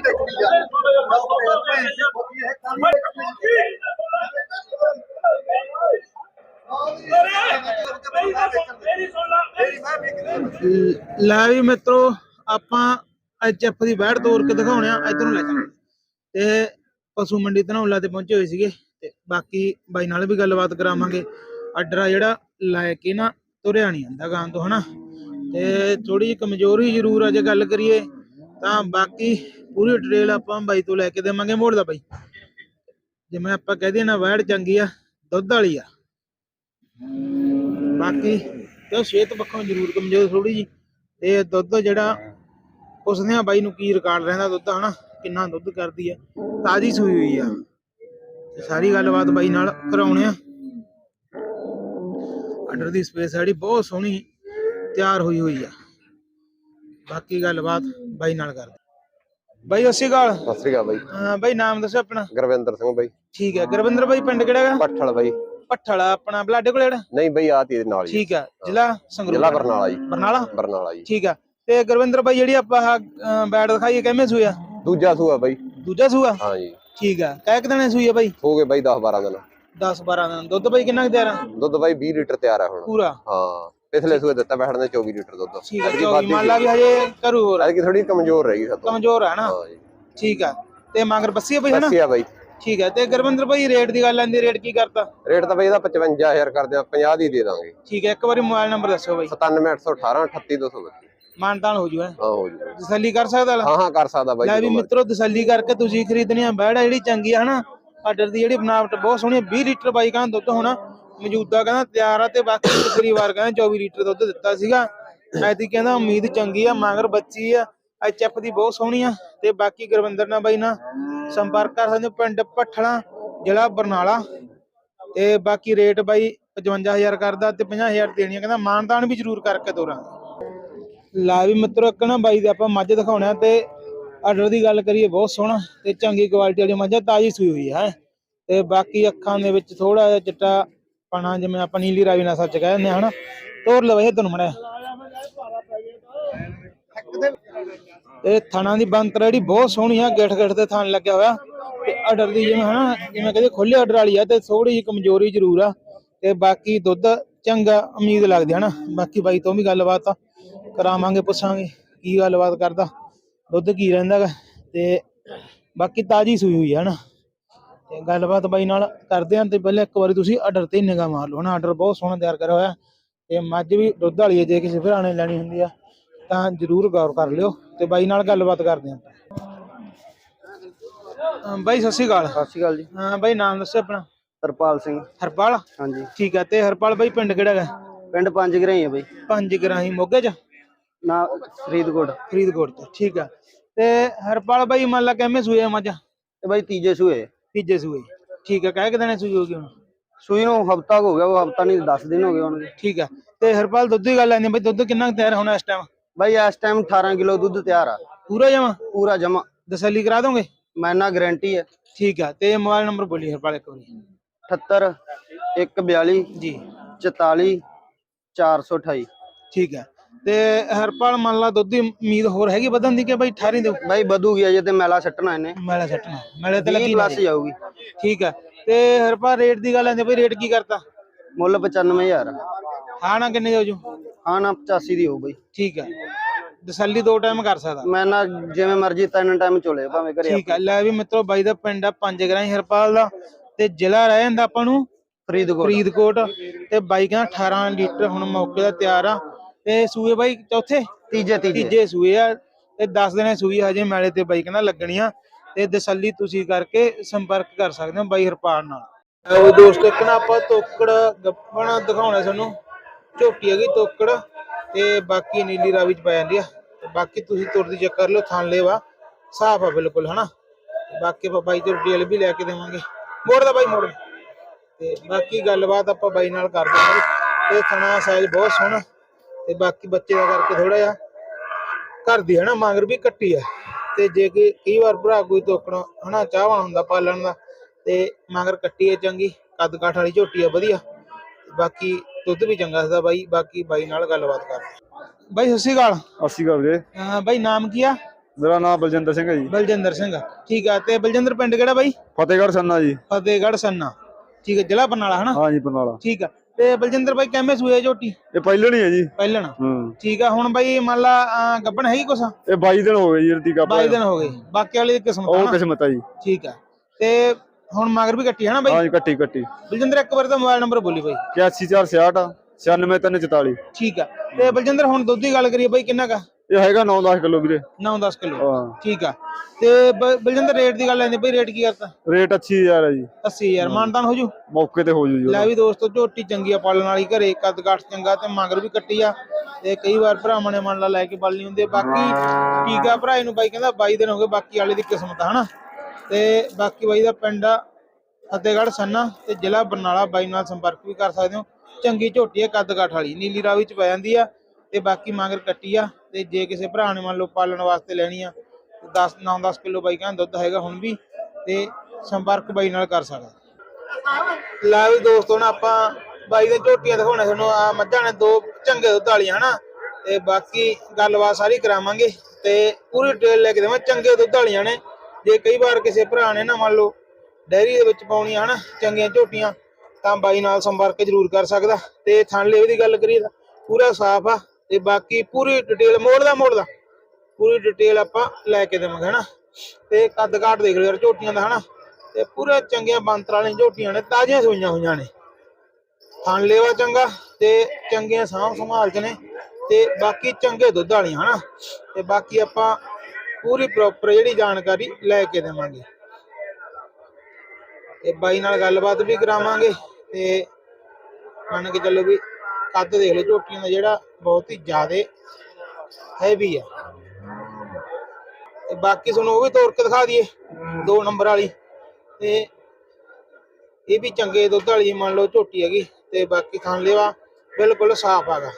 ਬੱਦੀ ਰੱਖੀ ਆ। ਲ- ਲੈ ਵੀ ਮਿੱਤਰੋ, ਆਪਾਂ ਐਚਐਫ ਦੀ ਬੈੜ ਤੋੜ ਕੇ ਦਿਖਾਉਣੇ ਆ, ਇਧਰ ਨੂੰ ਲੈ ਚੱਲ ਤੇ ਪਸ਼ੂ ਮੰਡੀ ਧਨੌਲਾ ਤੇ ਪਹੁੰਚੇ ਹੋਏ ਸੀਗੇ। ਤੇ ਬਾਕੀ ਬਾਈ ਨਾਲ ਵੀ ਗੱਲਬਾਤ ਕਰਾਵਾਂਗੇ। ਆਡਰਾ ਜਿਹੜਾ, ਲੈ ਕੇ ਨਾ ਤੁਰਿਆ ਨਹੀਂ ਆਂਦਾ ਗਾਂ ਤੋਂ, ਹਨਾ? ਤੇ ਥੋੜੀ ਜਿਹੀ ਕਮਜ਼ੋਰੀ ਜ਼ਰੂਰ ਆ ਗੱਲ ਕਰੀਏ ਤਾਂ ਬਾਕੀ ਪੂਰੀ ਡਿਟੇਲ ਆਪਾਂ ਬਾਈ ਤੋਂ ਲੈ ਕੇ ਦੇਵਾਂਗੇ ਮੋੜ ਦਾ ਬਾਈ। ਜਿਵੇਂ ਆਪਾਂ ਕਹਦੇ ਨਾ, ਵੈੜ ਚੰਗੀ ਆ, ਦੁੱਧ ਵਾਲੀ ਆ। ਬਾਕੀ ਤੇ ਸਿਹਤ ਪੱਖੋਂ ਜ਼ਰੂਰ ਕਮਜ਼ੋਰ ਥੋੜੀ ਜੀ। ਤੇ ਦੁੱਧ ਜਿਹੜਾ ਉਸਨੇ ਆ ਬਾਈ ਨੂੰ ਕੀ ਰਿਕਾਰਡ ਰਹਿੰਦਾ ਦੁੱਧ, ਹਨਾ? ਕਿੰਨਾ ਦੁੱਧ ਕਰਦੀ ਆ। ਤਾਜੀ ਸੂਈ ਹੋਈ ਆ। ਤੇ ਸਾਰੀ ਗੱਲਬਾਤ ਬਾਈ ਨਾਲ ਕਰਾਉਣੇ ਆ। ਆਰਡਰ ਦੀ ਸਪੇਸ ਸਾਡੀ ਬਹੁਤ ਸੋਹਣੀ ਤਿਆਰ ਹੋਈ ਹੋਈ ਆ। ਬਾਕੀ ਗੱਲਬਾਤ ਬਾਈ ਨਾਲ ਕਰਦੇ ਬਾਈ ਸਤਿ ਸ਼੍ਰੀ ਅਕਾਲ। ਸਤਿ ਸ੍ਰੀ ਅਕਾਲ ਬਾਈ। ਹਾਂ ਬਾਈ ਨਾਮ ਦੱਸੋ ਆਪਣਾ। ਗੁਰਵਿੰਦਰ ਸਿੰਘ ਬਾਈ। ਠੀਕ ਹੈ ਗੁਰਵਿੰਦਰ ਬਾਈ ਪਿੰਡ ਕਿਹੜਾ ਹੈਗਾ? ਪੱਠਲ ਬਾਈ। ਪੱਠਲ ਆਪਣਾ ਬਲਾਡੇ ਕੋਲ ਜਿਹੜਾ? ਨਹੀਂ ਬਾਈ ਆ ਤੀ ਨਾਲ ਹੀ ਠੀਕ ਹੈ ਜ਼ਿਲ੍ਹਾ ਸੰਗਰੂਰ। ਜ਼ਿਲ੍ਹਾ ਬਰਨਾਲਾ ਜੀ। ਬਰਨਾਲਾ? ਬਰਨਾਲਾ ਜੀ। ਠੀਕ ਆ ਤੇ ਗੁਰਵਿੰਦਰ ਬਾਈ ਜਿਹੜੀ ਆਪਾਂ ਆਹ, ਬੈਟ ਦਿਖਾਈ ਹੈ ਕਿਵੇਂ ਸੂਆ ਦੂਜਾ ਸੂਆ ਬਾਈ। ਦੂਜਾ ਸੂਆ? ਹਾਂ ਜੀ। ਠੀਕ ਆ ਕਹਿ ਕਿ ਦਿਨੇ ਸੂਈ ਆ ਬਾਈ? ਹੋ ਗਏ ਬਾਈ 10 12 ਦਿਨ 10 12 ਦਿਨ ਦੁੱਧ ਬਾਈ ਕਿੰਨਾ ਕੁ ਤਿਆਰ ਆ? ਦੁੱਧ ਬਾਈ 20 ਲੀਟਰ ਤਿਆਰ ਹੈ ਹੁਣ। ਪੂਰਾ? ਹਾਂ। ਪਿਛਲੇ ਸੂਏ ਦਿੱਤਾ ਬੈਠਣ ਦੇ 24 ਲੀਟਰ ਦੁੱਧ। ਠੀਕ ਆ ਚੌਵੀ ਮੰਨ ਲਾ ਵੀ ਹਜੇ ਕਰੂ ਹੋਰ ਐਤਕੀ ਥੋੜੀ ਕਮਜ਼ੋਰ ਰਹੀ ਸਾਤੋਂ ਕਮਜ਼ੋਰ ਨਾ? ਹਾਂ ਜੀ। ਠੀਕ ਆ ਤੇ ਮਗਰ ਬੱਸੀ ਬਾਈ ਦੱਸਿਆ ਬਾਈ। ਠੀਕ ਆ ਤੇ ਗੁਰਵਿੰਦਰ ਬਾਈ ਰੇਟ ਦੀ ਗੱਲ ਆਂਦੀ ਰੇਟ ਕੀ ਕਰਤਾ? ਰੇਟ ਤਾਂ ਬਾਈ ਇਹਦਾ 55000 ਕਰਦੇ ਆ 50 ਦੀ ਦੇ ਦਾਂਗੇ। ਠੀਕ ਆ ਇੱਕ ਵਾਰੀ ਮੋਬਾਈਲ ਨੰਬਰ ਦੱਸੋ ਬਾਈ। 97818 38232 ਮਾਨਤਾਨ ਹੋ ਜੂਗਾ ਹਾਂ? ਹੋ ਜੀ। ਤਸੱਲੀ ਕਰ ਸਕਦਾ ਹਾਂ ਹਾਂ ਕਰ ਸਕਦਾ ਬਾਈ ਲੈ ਵੀ ਮਿੱਤਰੋ ਤਸੱਲੀ ਕਰਕੇ ਤੁਸੀਂ ਖਰੀਦਣੀ ਆ ਬੈੜਾ ਜਿਹੜੀ ਚੰਗੀ ਆ ਹਨਾ ਆਰਡਰ ਦੀ ਜਿਹੜੀ ਬਣਾਵਟ ਬਹੁਤ ਸੋਹਣੀ ਆ 20 ਲੀਟਰ ਬਾਈ ਕਹਿੰਦਾ ਦੁੱਧ ਹੋਣਾ। ਮੌਜੂਦਾ ਕਹਿੰਦਾ ਤਿਆਰ ਆ ਤੇ ਬਾਕੀ ਪਿਛਲੀ ਵਾਰ ਕਹਿੰਦਾ 24 ਲੀਟਰ ਦੁੱਧ ਦਿੱਤਾ ਸੀਗਾ। ਐਤੀ ਕਹਿੰਦਾ ਉਮੀਦ ਚੰਗੀ ਆ, ਮਗਰ ਬੱਚੀ ਆ ਐਚਐਫ ਦੀ ਬਹੁਤ ਸੋਹਣੀ ਆ। ਤੇ ਬਾਕੀ ਗੁਰਵਿੰਦਰ ਨਾਲ ਬਾਈ ਨਾਲ ਸੰਪਰਕ ਕਰ ਸਕਦੇ ਪਿੰਡ ਭੱਠਲਾ, ਜ਼ਿਲ੍ਹਾ ਬਰਨਾਲਾ। ਤੇ ਬਾਕੀ ਰੇਟ ਬਾਈ 55000 ਕਰਦਾ ਤੇ 50000 ਦੇਣੀ ਆ ਕਹਿੰਦਾ ਮਾਨਦਾਨ ਵੀ ਜ਼ਰੂਰ ਕਰਕੇ ਦੋਰਾਂਗੇ ਲਾ ਵੀ ਮਿੱਤਰੋ, ਇੱਕ ਨਾ ਬਾਈ ਦੇ ਆਪਾਂ ਮੱਝ ਦਿਖਾਉਣਾ ਤੇ ਆਰਡਰ ਦੀ ਗੱਲ ਕਰੀਏ ਬਹੁਤ ਸੋਹਣਾ ਤੇ ਚੰਗੀ ਕੁਆਲਿਟੀ ਵਾਲੀ ਮੱਝ ਤਾਜ਼ੀ ਸੂਈ ਹੋਈ ਹੈ। ਤੇ ਬਾਕੀ ਅੱਖਾਂ ਦੇ ਵਿੱਚ ਥੋੜਾ ਜਿਹਾ ਚਿੱਟਾ ਪਣਾ, ਜਿਵੇਂ ਆਪਾਂ ਨੀਲੀ ਰਾਵੀ ਨਾਲ ਸੱਚ ਕਹਿੰਦੇ ਹਾਂ ਹਨਾ? ਤੋਰ ਲਵੇ ਤੁਹਾਨੂੰ ਮੜਿਆ ਤੇ ਥਣਾ ਦੀ ਬੰਤਰ ਜਿਹੜੀ, ਬਹੁਤ ਸੋਹਣੀ ਆ ਗਿੱਠ ਗਿੱਠ ਤੇ ਥਣ ਲੱਗਿਆ ਹੋਇਆ। ਤੇ ਆਰਡਰ ਦੀ ਜਿਵੇਂ, ਹਨਾ, ਜਿਵੇਂ ਕਹਿੰਦੇ ਖੁੱਲੇ ਆਰਡਰ ਵਾਲੀ ਆ, ਤੇ ਥੋੜੀ ਜਿਹੀ ਕਮਜ਼ੋਰੀ ਜ਼ਰੂਰ ਆ। ਤੇ ਬਾਕੀ ਦੁੱਧ ਚੰਗਾ ਉਮੀਦ ਲੱਗਦੀ ਹੈ ਬਾਕੀ ਬਾਈ ਤੋਂ ਵੀ ਗੱਲਬਾਤ ਆ, ਕਰਾਵਾਂਗੇ, ਪੁੱਛਾਂਗੇ, ਕੀ ਗੱਲਬਾਤ ਕਰਦਾ, ਦੁੱਧ ਕੀ ਰਹਿੰਦਾ ਗਾ। ਤੇ ਬਾਕੀ ਤਾਜੀ ਸੂਈ ਹੋਈ ਹੈ ਨਾ ਤੇ ਗੱਲਬਾਤ ਬਾਈ ਨਾਲ ਕਰਦੇ ਆਂ ਤੇ ਪਹਿਲੇ ਇੱਕ ਵਾਰੀ ਤੁਸੀਂ ਆਰਡਰ ਤੇ ਨਿਗਾਹ ਮਾਰ ਲਓ। ਨਾ ਆਰਡਰ ਬਹੁਤ ਸੋਹਣਾ ਤਿਆਰ ਕਰਿਆ ਹੋਇਆ ਤੇ ਮੱਝ ਵੀ ਦੁੱਧ ਵਾਲੀ ਹੈ ਜੇ ਕਿਸੇ ਭਰਾ ਨੇ ਲੈਣੀ ਹੁੰਦੀ ਆ ਤਾਂ ਜਰੂਰ ਗੌਰ ਕਰ ਲਿਓ ਤੇ ਬਾਈ ਨਾਲ ਗੱਲਬਾਤ ਕਰਦੇ ਆਂ ਹਾਂ ਬਾਈ ਸਤਿ ਸ਼੍ਰੀ ਅਕਾਲ। ਸਤਿ ਸ਼੍ਰੀ ਅਕਾਲ ਜੀ। ਹਾਂ ਬਾਈ ਨਾਮ ਦੱਸੋ ਆਪਣਾ। ਹਰਪਾਲ ਸਿੰਘ। ਹਰਪਾਲ? ਹਾਂਜੀ। ਠੀਕ ਆ ਤੇ ਹਰਪਾਲ ਬਾਈ ਪਿੰਡ ਕਿਹੜਾ ਹੈਗਾ? ਪਿੰਡ ਪੰਜ ਗਰਾਈ ਹੈ ਬਈ। ਪੰਜ ਗਰਾਹੀ ਮੋਗੇ ਚ? ਨਾ ਫਰੀਦਕੋਟ। ਫਰੀਦਕੋਟ ਤੋਂ ਠੀਕ ਆ। ਤੇ ਹਰਪਾਲ ਬਾਈ ਮੰਨ ਲਾ ਕਿਵੇਂ ਸੂਏ ਆ ਮੱਝ? ਤੇ ਬਾਈ ਤੀਜੇ ਸੂਏ। ਤੀਜੇ ਸੂਏ। ਠੀਕ ਆ ਕਹਿ ਕਿ ਦਿਨੇ ਸੂਈ ਹੋਗੀ ਹੁਣ ਸੂਈ ਨੂੰ ਹਫਤਾ ਹੋ ਗਿਆ ਉਹ ਹਫਤਾ ਨਹੀਂ 10 ਦਿਨ ਹੋ ਗਏ ਹੋਣਗੇ। ਠੀਕ ਆ ਤੇ ਹਰਪਾਲ ਦੁੱਧ ਦੀ ਗੱਲ ਆਂਦੀ ਬਈ ਦੁੱਧ ਕਿੰਨਾ ਕੁ ਤਿਆਰ ਹੋਣਾ ਇਸ ਟਾਈਮ ਬਾਈ ਇਸ ਟਾਈਮ 18 ਕਿਲੋ ਦੁੱਧ ਤਿਆਰ ਆ। ਪੂਰਾ ਜਮਾ? ਪੂਰਾ ਜਮਾ। ਤਸੱਲੀ ਕਰਾ ਦੋਗੇ? ਮੈਂ ਨਾ ਗਾਰੰਟੀ ਹੈ ਠੀਕ ਆ ਤੇ ਮੋਬਾਈਲ ਨੰਬਰ ਬੋਲੀ ਹਰਪਾਲ ਇੱਕ ਵਾਰੀ। 78 142 ਜੀ। 44 428 ਠੀਕ ਆ ਤੇ ਹਰਪਾਲ ਮੰਨ ਲਾ ਦੁੱਧ ਦੀ ਉਮੀਦ ਹੋਰ ਹੈਗੀ ਵਧਣ ਦੀ ਕਿ ਬਈ 18 ਦੇ ਬਾਈ ਵਧੂਗੀ ਅਜੇ ਤੇ ਮੈਲਾ ਸੱਟਣਾ ਇਹਨੇ। ਮੈਲਾ ਸੱਟਣਾ ਮੈਲੇ ਤੇ 20 ਲੱਗੀ ਪਲੱਸ। ਜਾਊਗੀ। ਠੀਕ ਆ। ਤੇ ਹਰਪਾਲ ਰੇਟ ਦੀ ਗੱਲ ਆਂਦੀ ਬਈ ਰੇਟ ਕੀ ਕਰਤਾ? ਮੁੱਲ 95000 ਹਾਂ ਨਾ ਕਿੰਨੇ ਹੋ ਜੂ? ਹਾਂ ਨਾ 85 ਦੀ ਹੋਊ ਬਾਈ। ਠੀਕ ਆ। ਤਸੱਲੀ ਦੋ ਟਾਈਮ ਕਰ ਸਕਦਾ। ਮੈਂ ਨਾ ਜਿਵੇਂ ਮਰਜ਼ੀ ਤਿੰਨ ਟਾਈਮ ਚੋਲੇ ਭਾਵੇਂ ਘਰੇ ਠੀਕ ਆ। ਲੈ ਵੀ ਮਿੱਤਰੋ ਬਾਈ ਦਾ ਪਿੰਡ ਆ ਪੰਜ ਗਰਾਈ ਹਰਪਾਲ ਦਾ ਤੇ ਜ਼ਿਲ੍ਹਾ ਰਹਿ ਜਾਂਦਾ ਆਪਾਂ ਨੂੰ ਫਰੀਦਕੋਟ। ਫਰੀਦਕੋਟ। ਤੇ ਬਾਈ ਕਹਿੰਦਾ 18 ਲੀਟਰ ਹੁਣ ਮੌਕੇ ਦਾ ਤਿਆਰ ਆ। ਤੇ ਸੂਏ ਬਾਈ ਚੌਥੇ? ਤੀਜੇ ਤੀਜੇ। ਤੀਜੇ ਸੂਏ ਆ ਤੇ 10 ਦਿਨੇ ਸੂਈ ਹਜੇ ਮੈਲੇ ਤੇ ਬਾਈ ਕਹਿੰਦਾ ਲੱਗਣੀਆਂ ਤੇ ਤਸੱਲੀ ਤੁਸੀਂ ਕਰਕੇ ਸੰਪਰਕ ਕਰ ਸਕਦੇ ਹੋ ਬਾਈ ਹਰਪਾਲ ਨਾਲ। ਉਹ ਦੋਸਤੋ ਇੱਕ ਨਾ ਆਪਾਂ ਤੋਕੜ ਗੱਪਣਾ ਦਿਖਾਉਣਾ ਤੁਹਾਨੂੰ। ਝੋਟੀ ਹੈਗੀ ਤੋਕੜ ਤੇ ਬਾਕੀ ਨੀਲੀ ਰਾਵੀ ਚ ਪੈ ਜਾਂਦੀ ਆ। ਤੇ ਬਾਕੀ ਤੁਸੀਂ ਤੁਰਦੀ ਚੈੱਕ ਕਰ ਲਓ ਥਣ ਲੇਵਾ। ਸਾਫ਼ ਆ ਬਿਲਕੁਲ ਹਨਾ? ਤੇ ਬਾਕੀ ਆਪਾਂ ਬਾਈ ਤੋਂ ਡਿਟੇਲ ਵੀ ਲੈ ਕੇ ਦੇਵਾਂਗੇ। ਮੋੜ ਦਾ ਬਾਈ ਮੋੜ। ਤੇ ਬਾਕੀ ਗੱਲਬਾਤ ਆਪਾਂ ਬਾਈ ਨਾਲ ਕਰ ਦਿਆਂਗੇ। ਤੇ ਥਣਾ ਸਾਈਜ਼ ਬਹੁਤ ਸੋਹਣਾ। ਤੇ ਬਾਕੀ ਬੱਚੇ ਦਾ ਕਰਕੇ ਥੋੜਾ ਜਿਹਾ ਘਰ ਦੀ ਹਨਾ ਮਾਂਗਰ ਵੀ ਕੱਟੀ ਆ। ਤੇ ਜੇ ਕਿ ਕਈ ਵਾਰ ਭਰਾ ਕੋਈ ਤੋਕਣਾ ਹਨਾ ਚਾਹਵਾਨ ਹੁੰਦਾ ਪਾਲਣ ਦਾ ਤੇ ਮਾਂਗਰ ਕੱਟੀ ਆ ਚੰਗੀ ਕੱਦ ਕਾਠ ਵਾਲੀ ਝੋਟੀ ਆ ਵਧੀਆ। ਬਾਕੀ ਦੁੱਧ ਵੀ ਚੰਗਾ ਹੁੰਦਾ ਬਾਈ ਬਾਕੀ ਬਾਈ ਨਾਲ ਗੱਲਬਾਤ ਕਰਦੇ ਬਾਈ ਸਤਿ ਸ਼੍ਰੀ ਅਕਾਲ। ਅਸੀਂ ਗੱਲ ਵੀਰੇ। ਅਹ ਬਾਈ ਨਾਮ ਕੀ ਆ? ਮੇਰਾ ਨਾਮ ਬਲਜਿੰਦਰ ਸਿੰਘ ਹੈ ਜੀ। ਬਲਜਿੰਦਰ ਸਿੰਘ ਠੀਕ ਆ। ਤੇ ਬਲਜਿੰਦਰ ਪਿੰਡ ਕਿਹੜਾ ਬਾਈ? ਫਤਿਹਗੜ੍ਹ ਸੰਨਾ ਜੀ। ਫਤਿਹਗੜ੍ਹ ਸੰਨਾ। ਠੀਕ ਹੈ ਜ਼ਿਲ੍ਹਾ ਬਰਨਾਲਾ ਹਨਾ? ਹਾਂ ਜੀ ਬਰਨਾਲਾ। ਠੀਕ ਆ। ਤੇ ਬਲਜਿੰਦਰ ਬਾਈ ਕਿਵੇਂ ਸੂਏ ਝੋਟੀ? ਇਹ ਪਹਿਲਣੀ ਹੈ ਜੀ। ਪਹਿਲਣ। ਹੂੰ। ਠੀਕ ਆ ਹੁਣ ਬਾਈ ਮੰਨ ਲਾ ਅਹ, ਗੱਭਣ ਹੈਗੀ ਕੁਛ? ਇਹ 22 ਦਿਨ ਹੋ ਗਏ ਜੀ ਰਤੀਕਾ 22 ਦਿਨ ਹੋ ਗਏ। ਬਾਕੀ ਵਾਲੀ ਦੀ ਕਿਸਮਤ ਆ ਉਹ ਨਾ। ਕਿਸਮਤ ਆ ਜੀ। ਠੀਕ ਆ। ਤੇ ਹੁਣ ਮਗਰ ਵੀ ਕੱਟੀ ਹੈ ਨਾ ਬਾਈ? ਹਾਂ ਜੀ ਕੱਟੀ ਕੱਟੀ। ਬਲਜਿੰਦਰ ਇੱਕ ਵਾਰ ਤਾਂ ਮੋਬਾਈਲ ਨੰਬਰ ਬੋਲੀ ਬਾਈ। 8466 96344 ਠੀਕ ਆ। ਤੇ ਬਲਜਿੰਦਰ ਹੁਣ ਦੁੱਧ ਦੀ ਗੱਲ ਕਰੀਏ ਬਾਈ ਕਿੰਨਾ ਕਾ ਇਹ ਹੈਗਾ 9-10 ਕਿਲੋ ਵੀਰੇ। 9-10 ਕਿਲੋ। ਹਾਂ। ਠੀਕ ਆ। ਤੇ ਬ- ਬਲਜਿੰਦਰ ਰੇਟ ਦੀ ਗੱਲ ਲੈਂਦੇ ਬਈ ਰੇਟ ਕੀ ਕਰਤਾ? ਰੇਟ ਅੱਛੀ ਯਾਰ ਹੈ ਜੀ। 80000 ਮਾਨਦਾਨ ਹੋ। ਜੂ? ਮੌਕੇ ਤੇ ਹੋ ਜੂ ਜੀ। ਲੈ ਵੀ ਦੋਸਤੋ ਝੋਟੀ ਚੰਗੀ ਆ ਪਾਲਣ ਵਾਲੀ ਘਰੇ ਕੱਦ ਕਾਠ ਚੰਗਾ ਤੇ ਮਗਰ ਵੀ ਕੱਟੀ ਆ। ਤੇ ਕਈ ਵਾਰ ਭਰਾਵਾਂ ਨੇ ਮੰਨ ਲਾ ਲੈ ਕੇ ਪਾਲਣੀ ਹੁੰਦੀ ਆ। ਬਾਕੀ ਟੀਕਾ ਭਰਾ ਨੂੰ ਬਾਈ ਕਹਿੰਦਾ 22 ਦਿਨ ਹੋ ਗਏ ਬਾਕੀ ਵਾਲੇ ਦੀ ਕਿਸਮਤ ਆ ਹਨਾ? ਤੇ ਬਾਕੀ ਬਾਈ ਦਾ ਪਿੰਡ ਆ ਫਤਿਹਗੜ੍ਹ ਸੰਨਾ ਤੇ ਜ਼ਿਲ੍ਹਾ ਬਰਨਾਲਾ ਬਾਈ ਨਾਲ ਸੰਪਰਕ ਵੀ ਕਰ ਸਕਦੇ ਹੋ। ਚੰਗੀ ਝੋਟੀ ਹੈ ਕੱਦ ਕਾਠ ਵਾਲੀ। ਨੀਲੀ ਰਾਵੀ ਚ ਪੈ ਜਾਂਦੀ ਆ ਤੇ ਬਾਕੀ ਮਗਰ ਕੱਟੀ ਆ। ਤੇ ਜੇ ਕਿਸੇ ਭਰਾ ਨੇ ਮੰਨ ਲਓ ਪਾਲਣ ਵਾਸਤੇ ਲੈਣੀ ਆ 10 9-10 ਕਿਲੋ ਬਾਈ ਕਹਿੰਦਾ ਦੁੱਧ ਹੈਗਾ ਹੁਣ ਵੀ, ਤੇ ਸੰਪਰਕ ਬਾਈ ਨਾਲ ਕਰ ਸਕਦਾ। ਲੈ ਦੋਸਤੋ ਨਾ ਆਪਾਂ ਬਾਈ ਦੇ ਝੋਟੀਆਂ ਦਿਖਾਉਣੇ ਤੁਹਾਨੂੰ। ਆ ਮੱਝਾਂ ਨੇ ਦੋ ਚੰਗੇ ਦੁੱਧ ਵਾਲੀਆਂ, ਹਨਾ? ਤੇ ਬਾਕੀ ਗੱਲਬਾਤ ਸਾਰੀ ਕਰਾਵਾਂਗੇ। ਤੇ ਪੂਰੀ ਡਿਟੇਲ ਲੈ ਕੇ ਦੇਵਾਂ, ਚੰਗੇ ਦੁੱਧ ਵਾਲੀਆਂ ਨੇ। ਜੇ ਕਈ ਵਾਰ ਕਿਸੇ ਭਰਾ ਨੇ ਨਾ ਮੰਨ ਲਓ ਡੈਰੀ ਦੇ ਵਿੱਚ ਪਾਉਣੀਆਂ, ਹਨਾ, ਚੰਗੀਆਂ ਝੋਟੀਆਂ, ਤਾਂ ਬਾਈ ਨਾਲ ਸੰਪਰਕ ਜ਼ਰੂਰ ਕਰ ਸਕਦਾ। ਤੇ ਥਣ ਲੇਵੇ ਦੀ ਗੱਲ ਕਰੀਏ ਪੂਰਾ ਸਾਫ਼ ਆ। ਤੇ ਬਾਕੀ ਪੂਰੀ ਡਿਟੇਲ ਮੋੜ ਦਾ ਮੋੜ ਦਾ। ਪੂਰੀ ਡਿਟੇਲ ਆਪਾਂ ਲੈ ਕੇ ਦੇਵਾਂਗੇ, ਹਨਾ? ਤੇ ਕੱਦ ਕਾਟ ਦੇਖ ਲਓ ਯਾਰ, ਝੋਟੀਆਂ ਦਾ, ਹਨਾ? ਤੇ ਪੂਰੇ ਚੰਗੀਆਂ ਬੰਤਰ ਵਾਲੀਆਂ ਝੋਟੀਆਂ ਨੇ, ਤਾਜ਼ੀਆਂ ਸੂਈਆਂ ਹੋਈਆਂ ਨੇ। ਥਣ ਲੇਵਾ ਚੰਗਾ ਤੇ ਚੰਗੀਆਂ ਸਾਂਭ ਸੰਭਾਲ ਚ ਨੇ ਤੇ ਬਾਕੀ ਚੰਗੇ ਦੁੱਧ ਵਾਲੀਆਂ, ਹਨਾ? ਤੇ ਬਾਕੀ ਆਪਾਂ ਪੂਰੀ ਪ੍ਰੋਪਰ ਜਿਹੜੀ ਜਾਣਕਾਰੀ ਲੈ ਕੇ ਦੇਵਾਂਗੇ। ਤੇ ਬਾਈ ਨਾਲ ਗੱਲਬਾਤ ਵੀ ਕਰਾਵਾਂਗੇ ਤੇ ਮੰਨ ਕੇ ਚੱਲੋ ਵੀ ਕੱਦ ਦੇਖ ਲਓ, ਝੋਟੀਆਂ ਦਾ ਜਿਹੜਾ ਬਹੁਤ ਹੀ ਜ਼ਿਆਦੇ ਹੈਵੀ ਆ। ਤੇ ਬਾਕੀ ਤੁਹਾਨੂੰ ਉਹ ਵੀ ਤੋੜ ਕੇ ਦਿਖਾ ਦਈਏ, ਦੋ ਨੰਬਰ ਵਾਲੀ। ਤੇ ਇਹ ਵੀ ਚੰਗੇ ਦੁੱਧ ਵਾਲੀ ਮੰਨ ਲਓ ਝੋਟੀ ਹੈਗੀ, ਤੇ ਬਾਕੀ ਖਾਣ ਲੈਵਾ ਬਿਲਕੁਲ ਸਾਫ਼ ਹੈਗਾ।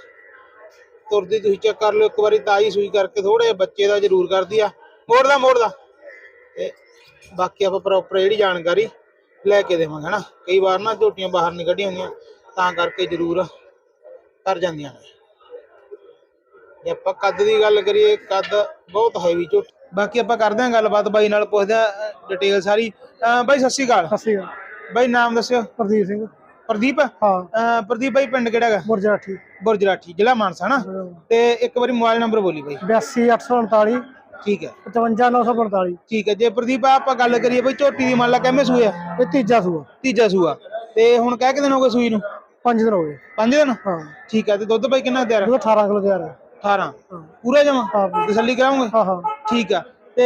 ਤੁਰਦੀ ਤੁਸੀਂ ਚੈੱਕ ਕਰ ਲਓ, ਇੱਕ ਵਾਰੀ ਤਾਜੀ ਸੂਈ ਕਰਕੇ ਥੋੜੇ ਬੱਚੇ ਦਾ ਜ਼ਰੂਰ ਕਰਦੀ ਆ। ਮੋੜਦਾ ਮੋੜਦਾ। ਤੇ ਬਾਕੀ ਆਪਾਂ ਪ੍ਰੋਪਰ ਜਿਹੜੀ ਜਾਣਕਾਰੀ ਲੈ ਕੇ ਦੇਵਾਂਗੇ, ਹਨਾ? ਕਈ ਵਾਰ ਨਾ ਝੋਟੀਆਂ ਬਾਹਰ ਨਹੀਂ ਕੱਢੀਆਂ ਹੁੰਦੀਆਂ, ਤਾਂ ਕਰਕੇ ਜ਼ਰੂਰ ਕਰ ਜਾਂਦੀਆਂ ਨੇ। ਜੇ ਆਪਾਂ ਕੱਦ ਦੀ ਗੱਲ ਕਰੀਏ ਕੱਦ ਬਹੁਤ ਹੈਵੀ ਝੋਟੀ। ਬਾਕੀ ਆਪਾਂ ਕਰਦੇ ਹਾਂ ਗੱਲਬਾਤ ਬਾਈ ਨਾਲ ਪੁੱਛਦੇ ਹਾਂ ਡਿਟੇਲ ਸਾਰੀ। ਅਹ ਬਾਈ ਸਤਿ ਸ਼੍ਰੀ ਅਕਾਲ। ਅਸੀਂ ਬਾਈ ਨਾਮ ਦੱਸਿਓ। ਪ੍ਰਦੀਪ ਸਿੰਘ। ਪ੍ਰਦੀਪ? ਹਾਂ। ਅਹ ਪ੍ਰਦੀਪ ਬਾਈ ਪਿੰਡ ਕਿਹੜਾ ਹੈਗਾ? ਬੁਰਜਾਠੀ ਬੁਰਜਰਾਠੀ ਜ਼ਿਲ੍ਹਾ ਮਾਨਸਾ ਨਾ ਤੇ ਇੱਕ ਵਾਰੀ ਮੋਬਾਈਲ ਨੰਬਰ ਬੋਲੀ ਬਾਈ। 82849 ਠੀਕ ਹੈ। 55945 ਠੀਕ ਹੈ। ਜੇ ਪ੍ਰਦੀਪ ਆਪਾਂ ਗੱਲ ਕਰੀਏ ਬਈ ਝੋਟੀ ਦੀ ਮੰਨ ਲਾ ਕਿਵੇਂ ਸੂਆ ਇਹ ਤੀਜਾ ਸੂਆ। ਤੀਜਾ ਸੂਆ। ਤੇ ਹੁਣ ਕਹਿ ਕੇ ਦਿਨ ਹੋ ਗਏ ਸੂਈ ਨੂੰ? 5 ਦਿਨ ਹੋ ਗਏ। ਪੰਜ ਦਿਨ? ਹਾਂ। ਠੀਕ ਹੈ ਤੇ ਦੁੱਧ ਬਾਈ ਕਿੰਨਾ ਤਿਆਰ ਉਹ 18 ਕਿਲੋ ਤਿਆਰ ਹੈ। 18 ਪੂਰਾ ਜਮਾ? ਹਾਂ ਤਸੱਲੀ ਕਰਾਉਂਗੇ ਹਾਂ ਹਾਂ। ਠੀਕ ਆ। ਤੇ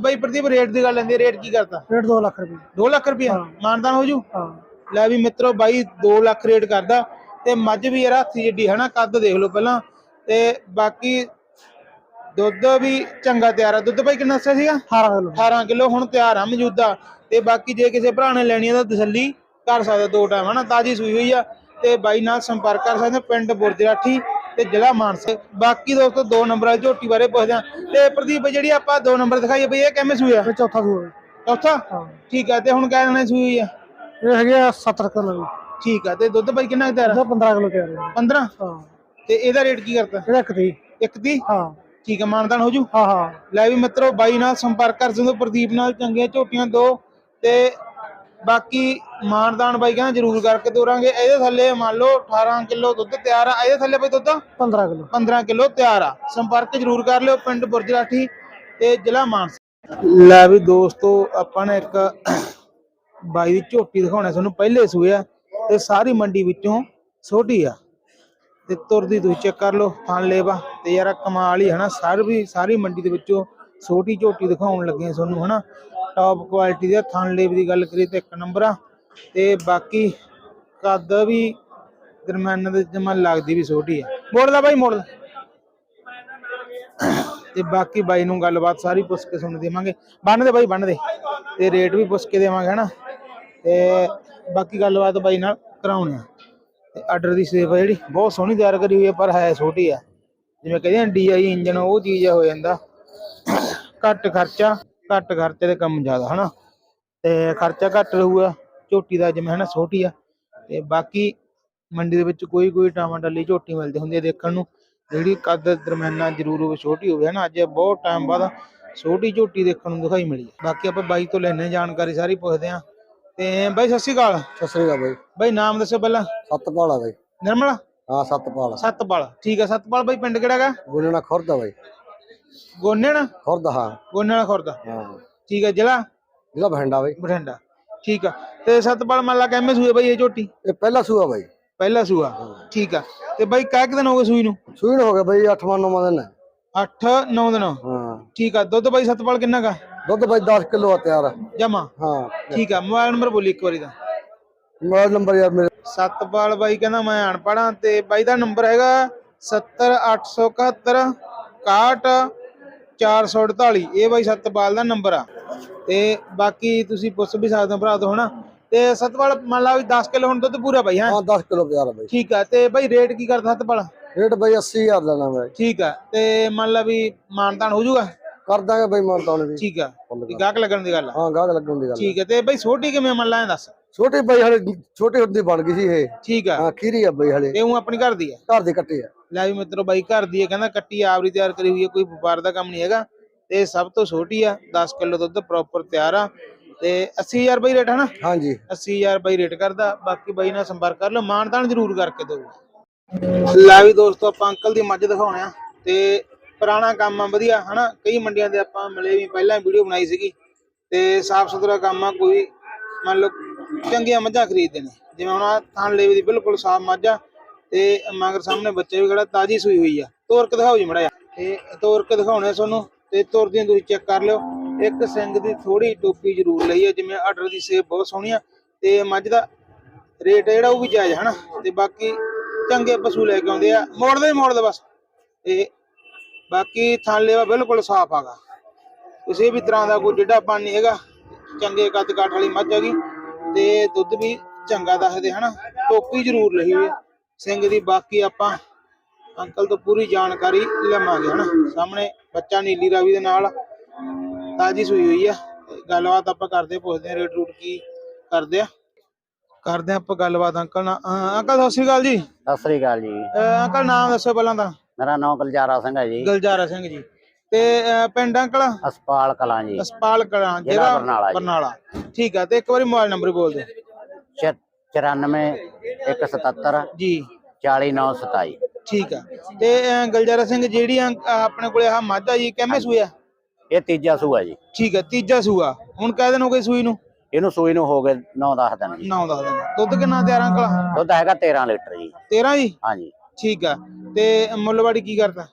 ਬਾਈ ਪ੍ਰਦੀਪ ਰੇਟ ਦੀ ਗੱਲ ਲੈਂਦੇ ਰੇਟ ਕੀ ਕਰਤਾ? ਰੇਟ 2 ਲੱਖ ਰੁਪਏ। 2 ਲੱਖ ਰੁਪਇਆ ਮਾਨਦਾਨ ਹੋ ਜੂ? ਹਾਂ। ਲੈ ਵੀ ਮਿੱਤਰੋ ਬਾਈ 2 ਲੱਖ ਰੇਟ ਕਰਦਾ। ਤੇ ਮੱਝ ਵੀ ਯਾਰ ਹਾਥੀ ਜਿੱਡੀ ਹਨਾ ਕੱਦ ਦੇਖ ਲਓ ਪਹਿਲਾਂ। ਤੇ ਬਾਕੀ ਦੁੱਧ ਵੀ ਚੰਗਾ ਤਿਆਰ ਆ। ਦੁੱਧ ਬਾਈ ਕਿੰਨਾ ਦੱਸਿਆ ਸੀਗਾ? 18 ਕਿਲੋ। 18 ਕਿਲੋ ਹੁਣ ਤਿਆਰ ਆ ਮੌਜੂਦਾ। ਤੇ ਬਾਕੀ ਜੇ ਕਿਸੇ ਭਰਾ ਨੇ ਲੈਣੀ ਆ ਤਾਂ ਤਸੱਲੀ ਕਰ ਸਕਦਾ ਦੋ ਟਾਈਮ ਹਨਾ? ਤਾਜੀ ਸੂਈ ਹੋਈ ਆ। ਤੇ ਬਾਈ ਨਾਲ ਸੰਪਰਕ ਕਰ ਸਕਦੇ ਹੋ, ਪਿੰਡ ਬੁਰਜਰਾਠੀ ਤੇ ਜ਼ਿਲ੍ਹਾ ਮਾਨਸਾ। ਬਾਕੀ ਦੋਸਤੋ ਦੋ ਨੰਬਰ ਵਾਲੀ ਝੋਟੀ ਬਾਰੇ ਪੁੱਛਦੇ ਆ ਤੇ ਪ੍ਰਦੀਪ ਜਿਹੜੀ ਆਪਾਂ ਦੋ ਨੰਬਰ ਦਿਖਾਈਏ ਬਈ ਇਹ ਕਿਵੇਂ ਸੂਈ ਆ? ਇਹ ਚੌਥਾ ਸੂਆ। ਚੌਥਾ? ਠੀਕ ਆ ਤੇ ਹੁਣ ਕਹਿ ਦੇਣਾ ਸੂਈ ਆ? ਇਹ ਹੈਗੇ ਆ 70 ਕਿਲੋ ਠੀਕ ਆ ਤੇ ਦੁੱਧ ਬਾਈ ਕਿੰਨਾ ਤਿਆਰ ਆ? ਇਹਦਾ 15 ਕਿਲੋ ਤਿਆਰ ਹੈ 15 ਹਾਂ। ਤੇ ਇਹਦਾ ਰੇਟ ਕੀ ਕਰਤਾ? ਇਹਦਾ ਇੱਕ ਤੀ ਇੱਕ ਦੀ ਹਾਂ। ਠੀਕ ਆ ਮਾਨਦਾਨ ਹੋ ਜੂ? ਹਾਂ ਹਾਂ। ਲੈ ਵੀ ਮਿੱਤਰੋ ਬਾਈ ਨਾਲ ਸੰਪਰਕ ਕਰ ਸਕਦੇ ਹੋ ਪ੍ਰਦੀਪ ਨਾਲ ਚੰਗੀਆਂ ਝੋਟੀਆਂ ਦੋ। ਤੇ ਬਾਕੀ ਮਾਨਦਾਨ ਬਾਈ ਕਹਿੰਦਾ ਜ਼ਰੂਰ ਕਰਕੇ ਦੋਰਾਂਗੇ ਇਹਦੇ ਥੱਲੇ ਮੰਨ ਲਓ 18 ਕਿਲੋ ਦੁੱਧ ਤਿਆਰ ਆ। ਇਹਦੇ ਥੱਲੇ ਬਾਈ ਦੁੱਧ 15 ਕਿਲੋ। 15 ਕਿਲੋ ਤਿਆਰ ਆ। ਸੰਪਰਕ ਜ਼ਰੂਰ ਕਰ ਲਿਓ ਪਿੰਡ ਬੁਰਜਰਾਠੀ ਤੇ ਜ਼ਿਲ੍ਹਾ ਮਾਨਸਾ। ਲੈ ਵੀ ਦੋਸਤੋ ਆਪਾਂ ਨੇ ਇੱਕ ਬਾਈ ਦੀ ਝੋਟੀ ਦਿਖਾਉਣਾ ਤੁਹਾਨੂੰ। ਪਹਿਲੇ ਸੂਏ ਆ ਤੇ ਸਾਰੀ ਮੰਡੀ ਵਿੱਚੋਂ ਛੋਟੀ ਆ। ਤੇ ਤੁਰਦੀ ਤੁਸੀਂ ਚੈੱਕ ਕਰ ਲਓ ਥਣ ਲੇਵਾ। ਤੇ ਯਾਰ ਕਮਾਲ ਹੀ ਹਨਾ? ਸਾਰ ਵੀ ਸਾਰੀ ਮੰਡੀ ਦੇ ਵਿੱਚੋਂ ਛੋਟੀ ਝੋਟੀ ਦਿਖਾਉਣ ਲੱਗੇ ਤੁਹਾਨੂੰ ਹਨਾ? ਟੌਪ ਕੁਆਲਿਟੀ ਦੇ ਥਣ ਲੇਵ ਦੀ ਗੱਲ ਕਰੀਏ ਤੇ ਇੱਕ ਨੰਬਰ ਆ ਤੇ ਬਾਕੀ ਕੱਦ ਵੀ ਦਰਮਿਆਨ ਦੇ ਜਮਾ ਲੱਗਦੀ ਵੀ ਛੋਟੀ ਆ। ਮੋੜਦਾ ਬਾਈ, ਮੋੜਦਾ। ਤੇ ਬਾਕੀ ਬਾਈ ਨੂੰ ਗੱਲਬਾਤ ਸਾਰੀ ਪੁੱਛ ਕੇ ਸੁਣ ਦੇਵਾਂਗੇ। ਬੰਨ ਦੇ ਬਾਈ, ਬੰਨ ਦੇ। ਤੇ ਰੇਟ ਵੀ ਪੁੱਛ ਕੇ ਦੇਵਾਂਗੇ, ਹਨਾ। ਤੇ ਬਾਕੀ ਗੱਲਬਾਤ ਬਾਈ ਨਾਲ ਕਰਾਉਣੀ ਆ। ਤੇ ਆਰਡਰ ਦੀ ਸੇਵ ਆ ਜਿਹੜੀ। ਬਹੁਤ ਸੋਹਣੀ ਤਿਆਰ ਕਰੀ ਹੋਈ ਹੈ ਪਰ ਹੈ ਛੋਟੀ ਆ। ਜਿਵੇਂ ਕਹਿੰਦੇ ਆ ਡੀਆਈ ਇੰਜਨ ਉਹ ਚੀਜ਼ ਹੋ ਜਾਂਦਾ। ਘੱਟ ਖਰਚਾ। ਘੱਟ ਖਰਚੇ ਦੇ ਕੰਮ ਜ਼ਿਆਦਾ ਹਨਾ? ਤੇ ਖਰਚਾ ਘੱਟ ਰਹੂਗਾ ਝੋਟੀ ਦਾ ਜਿਵੇਂ ਹਨਾ ਛੋਟੀ ਆ। ਤੇ ਬਾਕੀ ਮੰਡੀ ਦੇ ਵਿੱਚ ਕੋਈ ਕੋਈ ਟਮਾਟਰਲੀ ਝੋਟੀ ਮਿਲਦੀ ਹੁੰਦੀ ਹੈ ਦੇਖਣ ਨੂੰ। ਜਿਹੜੀ ਕੱਦ ਦਰਮਿਆਨਾ ਜ਼ਰੂਰ ਹੋਵੇ ਛੋਟੀ ਹੋਵੇ ਹਨਾ? ਅੱਜ ਬਹੁਤ ਟਾਈਮ ਬਾਅਦ ਛੋਟੀ ਝੋਟੀ ਦੇਖਣ ਨੂੰ ਦਿਖਾਈ ਮਿਲੀ। ਬਾਕੀ ਆਪਾਂ ਬਾਈ ਤੋਂ ਲੈਣੇ ਜਾਣਕਾਰੀ ਸਾਰੀ ਪੁੱਛਦੇ ਆ ਤੇ ਬਾਈ ਸਤਿ ਸ਼੍ਰੀ ਅਕਾਲ। ਸਤਿ ਸ੍ਰੀ ਅਕਾਲ ਬਾਈ। ਬਾਈ ਨਾਮ ਦੱਸੋ ਪਹਿਲਾਂ। ਸਤਪਾਲ ਆ ਬਾਈ। ਨਿਰਮਲ? ਹਾਂ ਸਤਪਾਲ। ਸਤਪਾਲ। ਠੀਕ ਹੈ ਸਤਪਾਲ ਬਾਈ ਪਿੰਡ ਕਿਹੜਾ ਹੈਗਾ? ਗੁੰਨਣਾ ਖੁਰਦ ਆ ਬਾਈ। ਗੋਨੇਣਾ ਖੁਰਦ ਹਾਂ। ਗੋਨੇਣਾ ਖੁਰਦ। ਹਾਂ। ਠੀਕ ਹੈ ਜ਼ਿਲ੍ਹਾ? ਜ਼ਿਲ੍ਹਾ ਬਠਿੰਡਾ ਬਾਈ। ਬਠਿੰਡਾ। ਠੀਕ ਆ। ਤੇ ਸਤਪਾਲ ਮੰਨ ਲਾ ਕਿੰਨੇ ਸੂਏ ਬਾਈ ਇਹ ਝੋਟੀ? ਇਹ ਪਹਿਲਾ ਸੂਆ ਬਾਈ। ਪਹਿਲਾ ਸੂਆ। ਠੀਕ ਆ। ਤੇ ਬਾਈ ਕਾਹ ਦਿਨ ਹੋ ਗਏ ਸੂਈ ਨੂੰ? ਸੂਈ ਨੂੰ ਹੋ ਗਿਆ ਬਾਈ 8ਵਾਂ 9ਵਾਂ ਦਿਨ। ਹੈ 8 9 ਦਿਨ। ਹਾਂ। ਠੀਕ ਆ। ਦੁੱਧ ਬਾਈ ਸਤਪਾਲ ਕਿੰਨਾ ਕਾ ਦੁੱਧ ਬਾਈ 10 ਕਿਲੋ ਆ ਤਿਆਰ। ਜਮਾ? ਹਾਂ। ਠੀਕ ਆ। ਮੋਬਾਈਲ ਨੰਬਰ ਬੋਲੀ ਇੱਕ ਵਾਰੀ ਦਾ। ਮੋਬਾਈਲ ਨੰਬਰ ਯਾਰ ਮੇਰੇ ਸਤਪਾਲ ਬਾਈ ਕਹਿੰਦਾ ਮੈਂ ਅਨਪੜ੍ਹਾਂ ਤੇ ਬਾਈ ਦਾ ਨੰਬਰ ਹੈਗਾ 70871 61 448 ਇਹ ਬਾਈ ਸਤਪਾਲ ਦਾ ਨੰਬਰ ਆ। ਤੇ ਬਾਕੀ ਤੁਸੀਂ ਪੁੱਛ ਵੀ ਸਕਦੇ ਹੋ ਭਰਾ ਤੋਂ ਹਨਾ? ਤੇ ਸਤਪਾਲ ਮੰਨ ਲਾ ਵੀ 10 ਕਿਲੋ ਹੁਣ ਦੁੱਧ ਪੂਰਾ ਬਾਈ ਹਾਂ? ਹਾਂ 10 ਕਿਲੋ ਤਿਆਰ ਆ ਬਾਈ। ਠੀਕ ਆ ਤੇ ਬਾਈ ਰੇਟ ਕੀ ਕਰਦਾ ਸਤਪਾਲ? ਰੇਟ ਬਾਈ 80000 ਲੈਣਾ ਬਾਈ। ਠੀਕ ਆ ਤੇ ਮੰਨ ਲਾ ਵੀ ਮਾਨਤਾਨ ਹੋ ਜਾਊਗਾ? ਕਰ ਦਾਂਗੇ ਬਾਈ ਮਾਨਤਾਨ ਵੀ। ਠੀਕ ਆ ਗਾਹਕ ਲੱਗਣ ਦੀ ਗੱਲ ਆ। ਹਾਂ ਗਾਹਕ ਲੱਗਣ ਦੀ ਗੱਲ ਠੀਕ ਆ ਤੇ ਬਾਈ ਛੋਟੀ ਕਿਵੇਂ ਮੰਨ ਲਾ ਦੱਸ? ਛੋਟੀ ਬਾਈ ਹਲੇ ਛੋਟੀ ਹੁੰਦੀ ਬਣ ਗਈ ਸੀ ਇਹ। ਠੀਕ ਆ। ਹਾਂ ਖੀਰੀ ਆ ਬਾਈ ਹਲੇ। ਤੇ ਉਹ ਆਪਣੀ ਘਰ ਦੀ ਆ? ਘਰ ਦੇ ਕੱਟੇ ਆ। ਲੈ ਵੀ ਮਿੱਤਰੋ ਬਾਈ ਘਰ ਦੀ ਹੈ ਕਹਿੰਦਾ ਕੱਟੀ ਆਪਰੀ ਤਿਆਰ ਕਰੀ ਹੋਈ ਹੈ ਕੋਈ ਵਪਾਰ ਦਾ ਕੰਮ ਨਹੀਂ ਹੈਗਾ। ਤੇ ਸਭ ਤੋਂ ਛੋਟੀ ਆ 10 ਕਿਲੋ ਦੁੱਧ ਪ੍ਰੋਪਰ ਤਿਆਰ ਆ। ਤੇ 80000 ਬਾਈ ਰੇਟ ਹੈ ਨਾ? ਹਾਂਜੀ। 80000 ਬਾਈ ਰੇਟ ਕਰਦਾ ਬਾਕੀ ਬਾਈ ਨਾਲ ਸੰਪਰਕ ਕਰ ਲਓ ਮਾਨਦਾਨ ਜ਼ਰੂਰ ਕਰਕੇ ਦਿਓ। ਲੈ ਵੀ ਦੋਸਤੋ ਆਪਾਂ ਅੰਕਲ ਦੀ ਮੱਝ ਦਿਖਾਉਣੇ ਆ। ਤੇ ਪੁਰਾਣਾ ਕੰਮ ਆ ਵਧੀਆ ਹਨਾ? ਕਈ ਮੰਡੀਆਂ ਦੇ ਆਪਾਂ ਮਿਲੇ ਵੀ ਪਹਿਲਾਂ ਵੀਡੀਓ ਬਣਾਈ ਸੀਗੀ। ਤੇ ਸਾਫ਼ ਸੁਥਰਾ ਕੰਮ ਆ ਕੋਈ ਮੰਨ ਲਓ ਚੰਗੀਆਂ ਮੱਝਾਂ ਖਰੀਦਦੇ ਨੇ। ਜਿਵੇਂ ਹੁਣ ਥਾਣ ਲੇਵੇ ਦੀ ਬਿਲਕੁਲ ਸਾਫ਼ ਮੱਝ ਆ। ਤੇ ਮਗਰ ਸਾਹਮਣੇ ਬੱਚੇ ਵੀ ਖੜਾ, ਤਾਜੀ ਸੂਈ ਹੋਈ ਆ। ਤੋਰ ਕੇ ਦਿਖਾਓ ਜੀ ਮੜਾ ਤੇ ਤੋਰ ਕੇ ਦਿਖਾਉਣੇ ਆ ਤੁਹਾਨੂੰ, ਤੇ ਤੁਰਦੀਆਂ ਤੁਸੀਂ ਚੈੱਕ ਕਰ ਲਿਓ। ਇੱਕ ਸਿੰਘ ਦੀ ਥੋੜੀ ਟੋਪੀ ਜ਼ਰੂਰ ਲਈ ਹੈ ਜਿਵੇਂ ਆਰਡਰ ਦੀ ਸੇਬ ਬਹੁਤ ਸੋਹਣੀ ਆ। ਤੇ ਮੱਝ ਦਾ ਰੇਟ ਜਿਹੜਾ ਉਹ ਵੀ ਜਾਇਜ਼ ਹਨਾ? ਤੇ ਬਾਕੀ ਚੰਗੇ ਪਸ਼ੂ ਲੈ ਕੇ ਆਉਂਦੇ ਆ। ਮੋੜਦੇ ਹੀ ਮੋੜਦੇ ਬਸ। ਤੇ ਬਾਕੀ ਥਣ ਬਿਲਕੁਲ ਸਾਫ਼ ਆਗਾ ਕਿਸੇ ਵੀ ਤਰ੍ਹਾਂ ਦਾ ਕੋਈ ਜਿੱਡਾ ਪਾਣੀ ਹੈਗਾ। ਚੰਗੇ ਕੱਦ ਕਾਠ ਵਾਲੀ ਮੱਝ ਹੈਗੀ ਤੇ ਦੁੱਧ ਵੀ ਚੰਗਾ ਦੱਸਦੇ, ਹਨਾ? ਟੋਪੀ ਜ਼ਰੂਰ ਲਈ ਹੋਈ ਹੈ ਸਿੰਘ ਦੀ ਬਾਕੀ ਆਪਾਂ ਅੰਕਲ ਤੋਂ ਪੂਰੀ ਜਾਣਕਾਰੀ ਲਵਾਂਗੇ ਹਨਾ? ਸਾਹਮਣੇ ਬੱਚਾ ਨੀਲੀ ਰਾਵੀ ਦੇ ਨਾਲ ਤਾਜੀ ਸੂਈ ਹੋਈ ਆ। ਗੱਲਬਾਤ ਆਪਾਂ ਕਰਦੇ ਪੁੱਛਦੇ ਆ ਰੇਟ ਰੂਟ ਕੀ ਕਰਦੇ ਆ। ਕਰਦੇ ਆ ਆਪਾਂ ਗੱਲਬਾਤ ਅੰਕਲ ਨਾਲ। ਅਹ ਅੰਕਲ ਸਤਿ ਸ਼੍ਰੀ ਅਕਾਲ ਜੀ। ਸਤਿ ਸ੍ਰੀ ਅਕਾਲ ਜੀ। ਅਹ ਅੰਕਲ ਨਾਮ ਦੱਸੋ ਪਹਿਲਾਂ ਤਾਂ। ਮੇਰਾ ਨਾਮ ਗੁਲਜ਼ਾਰਾ ਸਿੰਘ ਹੈ ਜੀ। ਗਲਜਾਰਾ ਸਿੰਘ ਜੀ। ਤੇ ਅਹ ਪਿੰਡ ਅੰਕਲ? ਅਸਪਾਲ ਕਲਾਂ ਜੀ। ਅਸਪਾਲ ਕਲਾਂ ਜ਼ਿਲ੍ਹਾ ਜ਼ਿਲ੍ਹਾ ਬਰਨਾਲਾ ਜੀ। ਬਰਨਾਲਾ। ਠੀਕ ਆ ਤੇ ਇੱਕ ਵਾਰੀ ਮੋਬਾਈਲ ਨੰਬਰ ਬੋਲ ਦਿਓ। 94 177 ਜੀ। 40927 ਠੀਕ ਆ। ਤੇ ਅਹ ਗਲਜਾਰਾ ਸਿੰਘ ਜਿਹੜੀ ਅੰਕ- ਆਹ ਆਪਣੇ ਕੋਲੇ ਆਹ ਮਾਝਾ ਜੀ ਕਿੰਨੇ ਸੂਆ ਇਹ ਤੀਜਾ ਸੂਆ ਜੀ। ਠੀਕ ਆ ਤੀਜਾ ਸੂਆ। ਹੁਣ ਕਹਿ ਦਿਨ ਹੋ ਸੂਈ ਨੂੰ? ਇਹਨੂੰ ਸੂਈ ਨੂੰ ਹੋ ਗਏ 9-10 ਦਿਨ ਜੀ। 9 10 ਦਿਨ। ਦੁੱਧ ਕਿੰਨਾ ਤਿਆਰ ਅੰਕਲ ਦੁੱਧ ਹੈਗਾ 13 ਲੀਟਰ ਜੀ। 13 ਜੀ? ਹਾਂਜੀ। ਠੀਕ ਆ। ਤੇ ਮੁੱਲਵਾੜੀ ਕੀ ਕਰਦਾ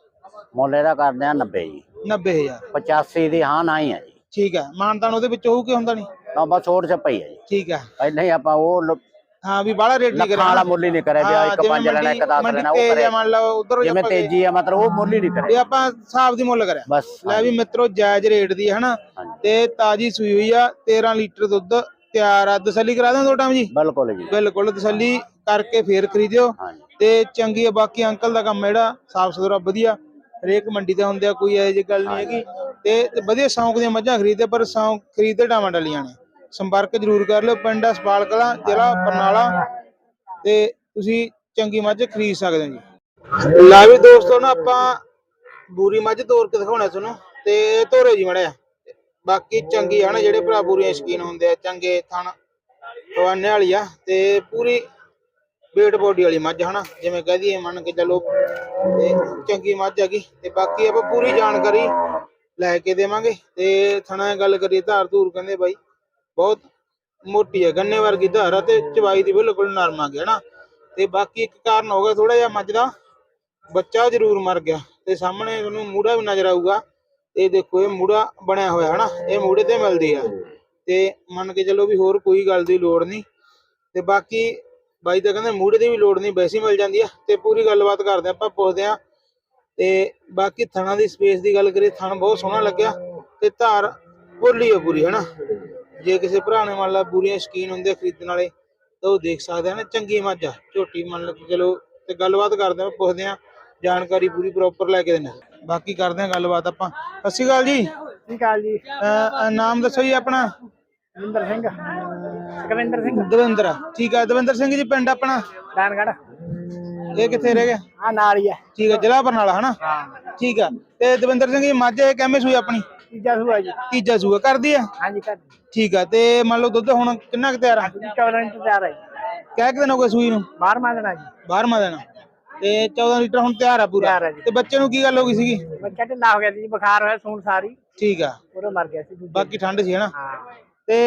ਮੁੱਲ ਇਹਦਾ ਕਰਦੇ ਆ 90 ਜੀ। 90000 85 ਦੀ ਹਾਂ ਨਾ ਹੀ ਹੈ ਜੀ। ਠੀਕ ਆ। ਮਾਨਤਾਨ ਉਹਦੇ ਵਿੱਚ ਹੋਊ ਕਿ ਹੁੰਦਾ ਨਹੀਂ? ਤਾਂ ਬਸ ਛੋਟ ਛਪਈ ਹੈ ਜੀ। ਠੀਕ ਆ। ਪਹਿਲਾਂ ਹੀ ਆਪਾਂ ਉਹ ਲ- ਹਾਂ ਵੀ ਬਾਹਲਾ ਰੇਟ ਨਹੀਂ ਲੱਖਾਂ ਕਰਿਆ। ਵਾਲਾ ਮੁੱਲ ਹੀ ਨਹੀਂ ਕਰਿਆ ਵੀ ਆਹ ਇੱਕ ਪੰਜ ਲੈਣਾ ਇੱਕ 10 ਲੈਣਾ ਉਹ ਕਰੇ ਮੰਨ ਲਓ ਉਧਰ ਜਿਵੇਂ ਤੇਜ਼ੀ ਆ ਮਤਲਬ ਉਹ ਮੁੱਲ ਹੀ ਨਹੀਂ ਇਹ ਕਰਿਆ ਆਪਾਂ ਹਿਸਾਬ ਦੀ ਮੁੱਲ ਕਰਿਆ। ਬਸ ਲੈ ਵੀ ਮਿੱਤਰੋ ਜਾਇਜ਼ ਰੇਟ ਦੀ ਹੈ ਹਨਾ। ਤੇ ਤਾਜੀ ਸੂਈ ਹੋਈ ਆ 13 ਲੀਟਰ ਦੁੱਧ ਤਿਆਰ ਆ। ਤਸੱਲੀ ਕਰਾ ਦਾਂ ਦੋ ਟਾਈਮ ਜੀ? ਬਿਲਕੁਲ ਜੀ। ਬਿਲਕੁਲ ਤਸੱਲੀ ਕਰਕੇ ਫੇਰ ਖਰੀਦਿਓ। ਤੇ ਚੰਗੀ ਆ ਬਾਕੀ ਅੰਕਲ ਦਾ ਕੰਮ ਜਿਹੜਾ ਸਾਫ਼ ਸੁਥਰਾ ਵਧੀਆ। ਹਰੇਕ ਮੰਡੀ ਤੇ ਹੁੰਦੇ ਆ ਕੋਈ ਇਹੋ ਜਿਹੀ ਗੱਲ ਨਹੀਂ ਹੈਗੀ। ਤੇ ਵਧੀਆ ਸ਼ੌਂਕ ਦੀਆਂ ਮੱਝਾਂ ਖਰੀਦਦੇ ਪਰ ਸ਼ੌਂਕ ਖਰੀਦਦੇ ਟਾਵਾਂ ਡਲੀਆਂ ਨੇ। ਸੰਪਰਕ ਜ਼ਰੂਰ ਕਰ ਲਿਓ, ਪਿੰਡ ਹਸਪਾਲ ਕਲਾਂ, ਜ਼ਿਲ੍ਹਾ ਬਰਨਾਲਾ ਤੇ ਤੁਸੀਂ ਚੰਗੀ ਮੱਝ ਖਰੀਦ ਸਕਦੇ ਹੋ ਜੀ। ਲੈ ਵੀ ਦੋਸਤੋ ਨਾ ਆਪਾਂ ਬੂਰੀ ਮੱਝ ਤੋਰ ਕੇ ਦਿਖਾਉਣਾ ਤੁਹਾਨੂੰ ਤੇ ਤੋਰੇ ਜੀ ਮੜਿਆ ਬਾਕੀ ਚੰਗੀ ਆ ਨਾ ਜਿਹੜੇ ਭਰਾ ਬੂਰੀਆਂ ਸ਼ਕੀਨ ਹੁੰਦੇ ਆ, ਚੰਗੇ ਥਣ ਹਵਾਨੇ ਵਾਲੀ ਆ ਤੇ ਪੂਰੀ ਵੇਟ ਬੋਡੀ ਵਾਲੀ ਮੱਝ ਹਨਾ, ਜਿਵੇਂ ਕਹਿ ਦਈਏ ਮੰਨ ਕੇ ਚੱਲੋ ਤੇ ਚੰਗੀ ਮੱਝ ਹੈਗੀ ਤੇ ਬਾਕੀ ਆਪਾਂ ਪੂਰੀ ਜਾਣਕਾਰੀ ਲੈ ਕੇ ਦੇਵਾਂਗੇ ਤੇ ਥਣਾ ਗੱਲ ਕਰੀਏ ਧਾਰ ਧੂਰ ਕਹਿੰਦੇ ਬਾਈ। ਬਹੁਤ ਮੋਟੀ ਹੈ, ਗੰਨੇ ਵਰਗੀ ਧਾਰ ਆ ਤੇ ਚਵਾਈ ਦੀ ਬਿਲਕੁਲ ਨਰਮ ਆ ਗਿਆ ਨਾ? ਤੇ ਬਾਕੀ ਇੱਕ ਕਾਰਨ ਹੋ ਗਿਆ ਥੋੜਾ ਜਿਹਾ ਮੱਝ ਦਾ, ਬੱਚਾ ਜ਼ਰੂਰ ਮਰ ਗਿਆ ਤੇ ਸਾਹਮਣੇ ਤੁਹਾਨੂੰ ਮੂੜਾ ਵੀ ਨਜ਼ਰ ਆਊਗਾ। ਇਹ ਦੇਖੋ, ਇਹ ਮੂੜਾ ਬਣਿਆ ਹੋਇਆ ਹਨਾ ਇਹ ਮੂੜੇ ਤੇ ਮਿਲਦੀ ਆ। ਤੇ ਮੰਨ ਕੇ ਚੱਲੋ ਵੀ ਹੋਰ ਕੋਈ ਗੱਲ ਦੀ ਲੋੜ ਨਹੀਂ। ਤੇ ਬਾਕੀ ਬਾਈ ਤਾਂ ਕਹਿੰਦੇ ਮੂੜੇ ਦੀ ਵੀ ਲੋੜ ਨਹੀਂ, ਵੈਸੇ ਮਿਲ ਜਾਂਦੀ ਆ। ਤੇ ਪੂਰੀ ਗੱਲਬਾਤ ਕਰਦੇ ਆਪਾਂ ਪੁੱਛਦੇ ਆ ਤੇ ਬਾਕੀ ਥਣਾ ਦੀ ਸਪੇਸ ਦੀ ਗੱਲ ਕਰੀਏ, ਥਣ ਬਹੁਤ ਸੋਹਣਾ ਲੱਗਿਆ ਤੇ ਧਾਰ ਭੋਲੀ ਆ ਪੂਰੀ ਹਨਾ ਜੇ ਕਿਸੇ ਭਰਾ ਨੇ ਮੰਨ ਲਾ ਪੂਰੀਆਂ ਸ਼ਕੀਨ ਹੁੰਦੇ ਆ ਖਰੀਦਣ ਵਾਲੇ ਤਾਂ ਉਹ ਦੇਖ ਸਕਦੇ ਆ ਨਾ ਚੰਗੀ ਮੱਝ ਆ ਝੋਟੀ ਮੰਨ ਕਿ ਚਲੋ ਤੇ ਗੱਲਬਾਤ ਕਰਦੇ ਆ ਪੁੱਛਦੇ ਆ ਜਾਣਕਾਰੀ ਪੂਰੀ ਪ੍ਰੋਪਰ ਲੈ ਕੇ ਦੇਣਾ ਬਾਕੀ ਕਰਦੇ ਆ ਗੱਲਬਾਤ ਆਪਾਂ। ਸਤਿ ਸ਼੍ਰੀ ਅਕਾਲ ਜੀ। ਸਤਿ ਕਾਲ ਜੀ। ਅਹ, ਅਹ, ਨਾਮ ਦੱਸੋ ਜੀ ਆਪਣਾ? ਵਿੰਦਰ ਸਿੰਘ। ਸੁਖਵਿੰਦਰ ਸਿੰਘ। ਦਵਿੰਦਰ। ਠੀਕ ਆ ਦਵਿੰਦਰ ਸਿੰਘ ਜੀ ਪਿੰਡ ਆਪਣਾ? ਦਾਨਗੜ ਇਹ ਕਿੱਥੇ ਰਹਿ ਗਿਆ? ਆ ਨਾਲ ਹੀ ਹੈ ਠੀਕ ਆ ਜ਼ਿਲ੍ਹਾ ਬਰਨਾਲਾ ਹਨਾ? ਹਾਂ। ਠੀਕ ਆ ਤੇ ਦਵਿੰਦਰ ਸਿੰਘ ਜੀ ਮੱਝ ਇਹ ਕਿਵੇਂ ਸੂਈ ਆਪਣੀ? ਤੀਜਾ ਸੂਆ ਜੀ। ਤੀਜਾ ਸੂਆ ਕਰਦੀ ਆ? ਹਾਂਜੀ ਕਰ ਠੀਕ ਆ ਤੇ ਮੰਨ ਲਓ ਦੁੱਧ ਹੁਣ ਕਿੰਨਾ ਕੁ ਤਿਆਰ ਆ? ਜੀ 14 ਲੀਟਰ ਤਿਆਰ ਹੈ ਜੀ। ਕਹਿ ਕੇ ਦਿਨ ਹੋ ਗਏ ਸੂਈ ਨੂੰ? ਬਾਹਰ ਮੰਗਣਾ ਜੀ। 12ਵਾਂ ਦਿਨ ਤੇ 14 ਲੀਟਰ ਹੁਣ ਤਿਆਰ ਆ ਪੂਰਾ? ਤਿਆਰ ਆ ਜੀ। ਤੇ ਬੱਚੇ ਨੂੰ ਕੀ ਗੱਲ ਹੋ ਗਈ ਸੀਗੀ? ਬੱਚਾ ਢਿੱਲਾ ਹੋ ਗਿਆ ਸੀ ਜੀ ਬੁਖਾਰ ਹੋਇਆ ਸੂਣ ਸਾਰੀ। ਠੀਕ ਆ। ਪੂਰਾ ਮਰ ਗਿਆ ਸੀ ਦੂਜੇ ਬਾਕੀ ਠੰਡ ਸੀ ਹਨਾ? ਹਾਂ। ਤੇ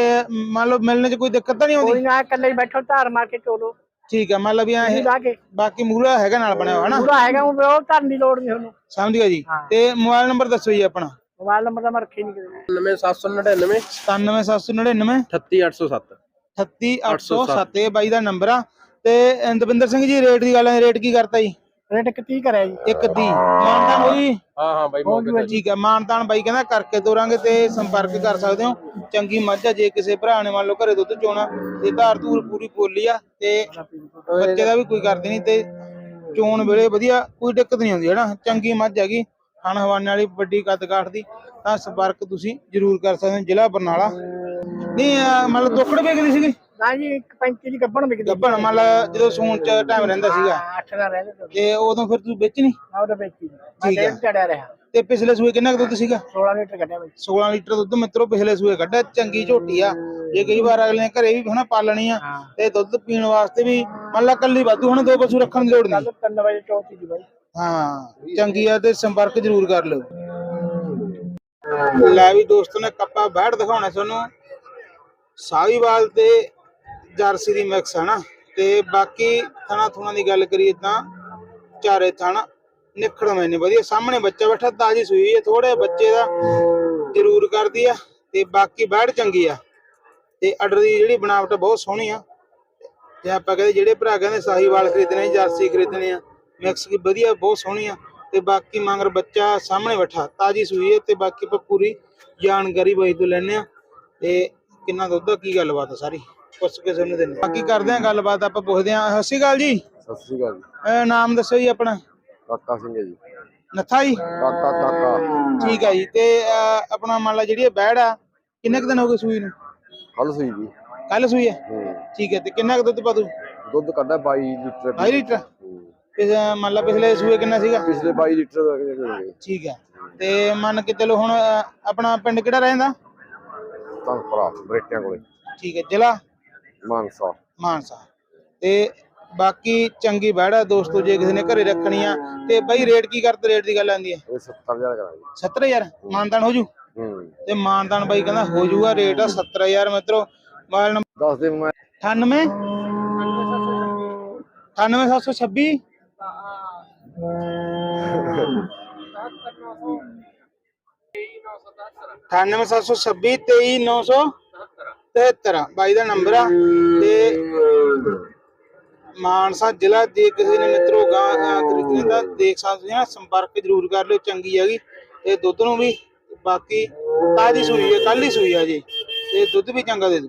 ਮੰਨ ਲਓ ਮਿਲਣੇ 'ਚ ਕੋਈ ਦਿੱਕਤ ਤਾਂ ਨਹੀਂ ਕੋਈ ਆਉਂਦੀ ਨਾ ਇਕੱਲੇ ਹੀ ਬੈਠੋ ਧਾਰ ਮਾਰ ਕੇ ਚੋਲੋ। ਠੀਕ ਆ ਮੰਨ ਲਓ ਵੀ ਐ ਜੀ ਲਾ ਕੇ। ਬਾਕੀ ਮੂਰਾ ਹੈਗਾ ਨਾਲ ਬਣਿਆ ਹੋਇਆ ਹਨਾ? ਪੂਰਾ ਹੈਗਾ ਉਹ ਉਹ ਧਰਨ ਦੀ ਲੋੜ ਨਹੀਂ ਤੁਹਾਨੂੰ। ਸਮਝ ਗਿਆ ਜੀ। ਹਾਂ। ਤੇ ਮੋਬਾਈਲ ਨੰਬਰ ਦੱਸੋ ਜੀ ਆਪਣਾ। ਮੋਬਾਈਲ ਨੰਬਰ ਤਾਂ ਮੈਂ ਰੱਖੇ ਨਹੀਂ ਕਿਤੇ 9799 97799 38807 38807 ਇਹ ਬਾਈ ਦਾ ਨੰਬਰ ਆ। ਤੇ ਦਵਿੰਦਰ ਸਿੰਘ ਜੀ ਰੇਟ ਦੀ ਗੱਲ ਹੈ ਰੇਟ ਕੀ ਕਰਤਾ ਜੀ? ਰੇਟ ਕਿਤੀ ਕਰਿਆ ਜੀ। ਇੱਕ ਦੀ ਮਾਨਤਾਨ ਹੋਈ ਹਾਂ ਹਾਂ ਬਾਈ ਹੋ ਜੂਗਾ ਜੀ। ਠੀਕ ਹੈ ਮਾਨਤਾਨ ਬਾਈ ਕਹਿੰਦਾ ਕਰਕੇ ਤੋਰਾਂਗੇ ਤੇ ਸੰਪਰਕ ਕਰ ਸਕਦੇ ਹੋ। ਚੰਗੀ ਮੱਝ ਆ ਜੇ ਕਿਸੇ ਭਰਾ ਨੇ ਮੰਨ ਲਓ ਘਰੇ ਦੁੱਧ ਚੋਣਾ ਤੇ ਧਾਰ ਧੂਰ ਪੂਰੀ ਪੋਲੀ ਆ ਤੇ ਬੱਚੇ ਦਾ ਵੀ ਕੋਈ ਕਰਦੇ ਨਹੀਂ ਤੇ ਚੋਣ ਵੇਲੇ ਵਧੀਆ ਕੋਈ ਦਿੱਕਤ ਨਹੀਂ ਆਉਂਦੀ ਹੈਨਾ? ਚੰਗੀ ਮੱਝ ਹੈਗੀ। ਹਵਾਨੇ ਵਾਲੀ ਵੱਡੀ ਕੱਦ ਕਾਠ ਦੀ ਤਾਂ ਸੰਪਰਕ ਤੁਸੀਂ ਜ਼ਰੂਰ ਕਰ ਸਕਦੇ ਹੋ ਜ਼ਿਲ੍ਹਾ ਬਰਨਾਲਾ। ਨਹੀਂ ਅਹ ਮੰਨ ਲਓ ਤੋਕੜ ਵੇਖਦੀ ਸੀਗੀ? ਨਾ ਜੀ ਇੱਕ 35 ਦੀ ਗੱਬਣ ਵਿਕਦੀ ਗੱਭਣ ਮੰਨ ਲਓ ਜਦੋਂ ਸੂਣ ਚ ਟਾਈਮ ਰਹਿੰਦਾ ਸੀਗਾ। ਦਾ ਤੇ ਤੇ ਉਦੋਂ ਫਿਰ ਤੁਸੀਂ ਵੇਚਣੀ ਆ ਉਹਦੇ ਵਿੱਚ ਮੈਂ ਠੀਕ ਹੈ। ਡੇਢ ਚੜਿਆ ਰਿਹਾ। ਤੇ ਪਿਛਲੇ ਸੂਏ ਕਿੰਨਾ ਕੁ ਦੁੱਧ ਸੀਗਾ? 16 ਲੀਟਰ ਕੱਢਿਆ ਵਿੱਚ 16 ਲੀਟਰ ਦੁੱਧ ਮਿੱਤਰੋ ਪਿਛਲੇ ਸੂਏ ਕੱਢਿਆ। ਚੰਗੀ ਝੋਟੀ ਆ। ਜੇ ਕਈ ਵਾਰ ਅਗਲੇ ਨੇ ਘਰੇ ਵੀ ਹਨਾ ਪਾਲਣੀ ਆ ਹਾਂ। ਤੇ ਦੁੱਧ ਪੀਣ ਵਾਸਤੇ ਵੀ ਮੰਨ ਲਾ ਕੱਲੀ ਵਾਧੂ ਹੁਣ ਦੋ ਪਸ਼ੂ ਰੱਖਣ ਦੀ ਲੋੜ ਨਹੀਂ। ਕੱਲ 3 ਵਜੇ ਚੌਥੀ ਦੀ ਬਾਈ। ਹਾਂ ਚੰਗੀ ਆ ਤੇ ਸੰਪਰਕ ਜ਼ਰੂਰ ਕਰ ਲਿਓ। ਲੈ ਵੀ ਦੋਸਤੋ ਨੇ ਕੱਪਾ ਬੈਠ ਦਿਖਾਉਣਾ ਤੁਹਾਨੂੰ। ਸਾਹੀਵਾਲ ਤੇ ਜਰਸੀ ਦੀ ਮਿਕਸ ਹੈ ਨਾ। ਤੇ ਬਾਕੀ ਥਣਾ ਥੁਣਾ ਦੀ ਗੱਲ ਕਰੀਏ ਤਾਂ ਚਾਰੇ ਥਣ ਨਿਖੜਵੇਂ ਨੇ। ਵਧੀਆ, ਸਾਹਮਣੇ ਬੱਚਾ ਬੈਠਾ, ਤਾਜੀ ਸੂਈ ਹੈ ਥੋੜੇ ਬੱਚੇ ਦਾ ਜ਼ਰੂਰ ਕਰਦੀ ਆ। ਤੇ ਬਾਕੀ ਬੈਠ ਚੰਗੀ ਆ। ਤੇ ਆਰਡਰ ਦੀ ਜਿਹੜੀ ਬਣਾਵਟ ਬਹੁਤ ਸੋਹਣੀ ਆ। ਤੇ ਆਪਾਂ ਕਹਿੰਦੇ ਜਿਹੜੇ ਭਰਾ ਕਹਿੰਦੇ ਸਾਹੀਵਾਲ ਖਰੀਦਣੇ, ਜਰਸੀ ਖਰੀਦਣੇ ਆ ਮਿਕਸ ਕੀ ਵਧੀਆ ਬਹੁਤ ਸੋਹਣੀ ਆ। ਤੇ ਬਾਕੀ ਮੰਗਰ ਬੱਚਾ ਸਾਹਮਣੇ ਬੈਠਾ ਤਾਜੀ ਸੂਈ ਹੈ ਤੇ ਬਾਕੀ ਆਪਾਂ ਪੂਰੀ ਜਾਣਕਾਰੀ ਬਾਈ ਤੋਂ ਲੈਣੇ ਆ। ਤੇ ਕਿੰਨਾ ਦੁੱਧ ਆ ਕੀ ਗੱਲਬਾਤ ਆ ਸਾਰੀ? ਪੁੱਛ ਕੇ ਸਾਨੂੰ ਦਿੰਦੇ ਬਾਕੀ ਕਰਦੇ ਆ ਗੱਲਬਾਤ ਆਪਾਂ ਪੁੱਛਦੇ ਆ। ਸਤਿ ਸ਼੍ਰੀ ਅਕਾਲ ਜੀ। ਸਤਿ ਸ੍ਰੀ ਅਕਾਲ ਜੀ। ਨਾਮ ਦੱਸੋ ਜੀ ਆਪਣਾ? ਕਾਕਾ ਸਿੰਘ ਜੀ। ਨੱਥਾ ਜੀ? ਕਾਕਾ ਕਾਕਾ। ਠੀਕ ਆ ਜੀ। ਤੇ ਆਪਣਾ ਮੰਨ ਲਾ ਜਿਹੜੀ ਬੈੜ ਆ ਕਿੰਨੇ ਕੁ ਦਿਨ ਹੋ ਗਏ ਸੂਈ ਨੂੰ? ਕੱਲ ਸੂਈ ਜੀ। ਕੱਲ ਸੂਈ ਹੈ ਹੂੰ। ਠੀਕ ਹੈ ਤੇ ਕਿੰਨਾ ਕੁ ਦੁੱਧ ਪਾ ਦੂ ਦੁੱਧ ਕੱਢਾ 22 ਲੀਟਰ। 22 ਲੀਟਰ? ਪਿਛ ਮੰਨ ਲਾ ਪਿਛਲੇ ਸੂਏ ਕਿੰਨਾ ਸੀਗਾ? ਪਿਛਲੇ 22 ਲੀਟਰ ਦਾ ਕਿਹੜੇ ਹੋਣਗੇ ਠੀਕ ਹੈ। ਤੇ ਮੰਨ ਕੇ ਚਲੋ ਹੁਣ ਆਪਣਾ ਪਿੰਡ ਕਿਹੜਾ ਰਹਿੰਦਾ? ਤਾਂ ਭਰਾ ਬਰੇਟਿਆਂ ਕੋਲੇ। ਠੀਕ ਹੈ ਜ਼ਿਲ੍ਹਾ? ਮਾਨਸਾ। ਮਾਨਸਾ। ਤੇ ਬਾਕੀ ਚੰਗੀ ਬੈੜਾ ਦੋਸਤੋ ਜੇ ਕਿਸੇ ਨੇ ਘਰੇ ਰੱਖਣੀ ਆ ਤੇ ਬਾਈ ਰੇਟ ਕੀ ਕਰਤੇ ਰੇਟ ਦੀ ਗੱਲ ਆਂਦੀ ਹੈ? ਇਹ 70000 ਕਰਾਂਗੇ। 70000 ਮਾਨਦਾਨ ਹੋ। ਜੂ? ਹੂੰ। ਤੇ ਮਾਨਦਾਨ ਬਾਈ ਕਹਿੰਦਾ ਹੋ ਜੂਗਾ ਰੇਟ ਆ 70000 ਮਿੱਤਰੋ। ਮੋਬਾਈਲ ਨੰਬਰ ਦੱਸ ਦੇ ਮੈਂ। 98 98726 98726 23973 ਬਾਈ ਦਾ ਨੰਬਰ ਆ, ਤੇ ਮਾਨਸਾ ਜ਼ਿਲ੍ਹਾ ਜੇ ਕਿਸੇ ਨੇ ਮਿੱਤਰੋ ਗਾਂ ਖਰੀਦਣੀ ਤਾਂ ਦੇਖ ਸਕਦੇ ਹੋ ਸੰਪਰਕ ਜ਼ਰੂਰ ਕਰ ਲਿਓ, ਚੰਗੀ ਹੈਗੀ, ਤੇ ਦੁੱਧ ਨੂੰ ਵੀ, ਬਾਕੀ ਤਾਜੀ ਸੂਈ ਹੈ ਕੱਲ ਹੀ ਸੂਈ ਆ ਜੀ, ਤੇ ਦੁੱਧ ਵੀ ਚੰਗਾ ਦੇ ਦੂ